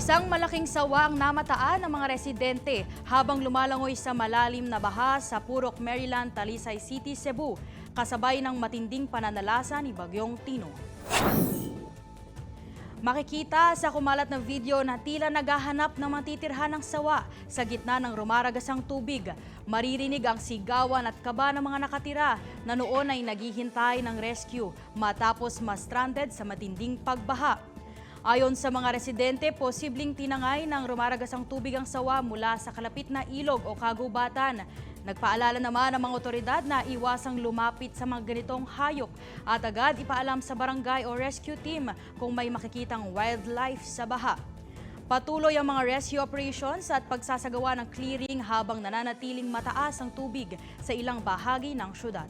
Isang malaking sawa ang namataan ng mga residente habang lumalangoy sa malalim na baha sa Purok, Maryland, Talisay City, Cebu, kasabay ng matinding pananalasa ni Bagyong Tino. Makikita sa kumalat na video na tila naghahanap ng matitirhan ng sawa sa gitna ng rumaragasang tubig. Maririnig ang sigawan at kaba ng mga nakatira na noon ay naghihintay ng rescue matapos ma-stranded sa matinding pagbaha. Ayon sa mga residente, posibleng tinangay ng rumaragasang tubig ang sawa mula sa kalapit na ilog o kagubatan. Nagpaalala naman ang mga otoridad na iwasang lumapit sa mga ganitong hayop at agad ipaalam sa barangay o rescue team kung may makikitang wildlife sa baha. Patuloy ang mga rescue operations at pagsasagawa ng clearing habang nananatiling mataas ang tubig sa ilang bahagi ng syudad.